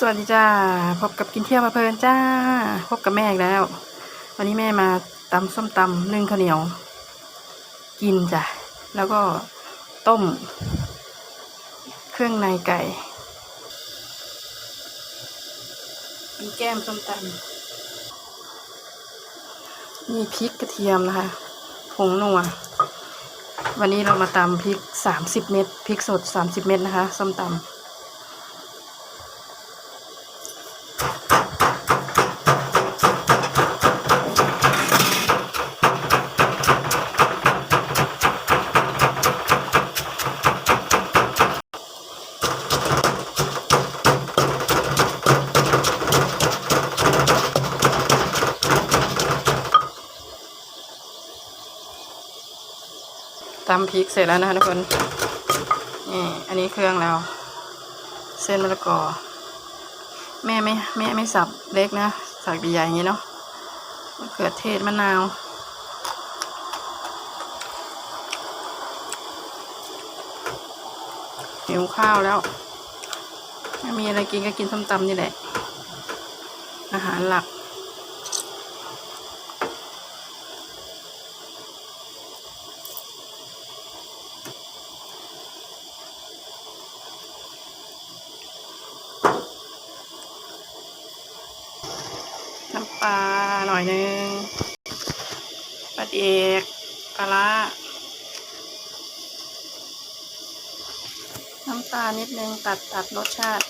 สวัสดีจ้าพบกับกินเที่ยวมาเพลินจ้า พบกับแม่อีกแล้ว วันนี้แม่มาตำส้มตำนึ่งข้าวเหนียว กินจ้ะแล้วก็ต้ม เครื่องในไก่ มีแก้มส้มตำมีพริกกระเทียมนะคะผงนัววันนี้เรามาตำพริกสามสิบเม็ดพริกสดสามสิบเม็ดนะคะ ส้มตำ ตำพริกเสร็จแล้วนะคะทุกคน นี่ อันนี้เครื่องแล้วเส้นมะละกอ แม่ไม่แม่ไม่สับเล็กนะสับใหญ่ๆอย่างนี้เนาะมะเขือเทศมะนาวหิวข้าวแล้วมีอะไรกินก็กินส้มตำนี่แหละ อาหารหลัก ปลาหน่อยนึงปลาเอกปลาละน้ำตาลนิดนึงตัดตัดรสชาติ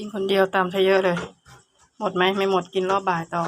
กินคนเดียวตามเธอเยอะเลย หมดไหมไม่หมดกินรอบบ่ายต่อ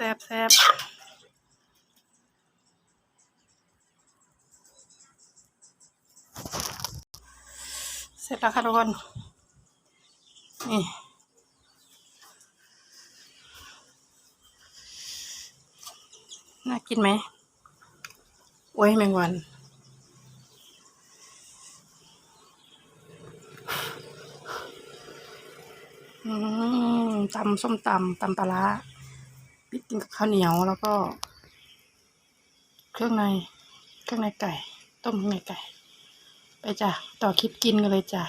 ซ่บแซ่บเสร็จแล้วค่ะทุกคน นี่น่ากินไหมโอ้ยแมงวันอืมตำส้มตำตำปลา พริกกินกับข้าวเหนียวแล้วก็ เครื่องใน เครื่องในไก่ ต้มเครื่องในไก่ ไปจ้ะ ต่อคลิปกินกันเลยจ้ะ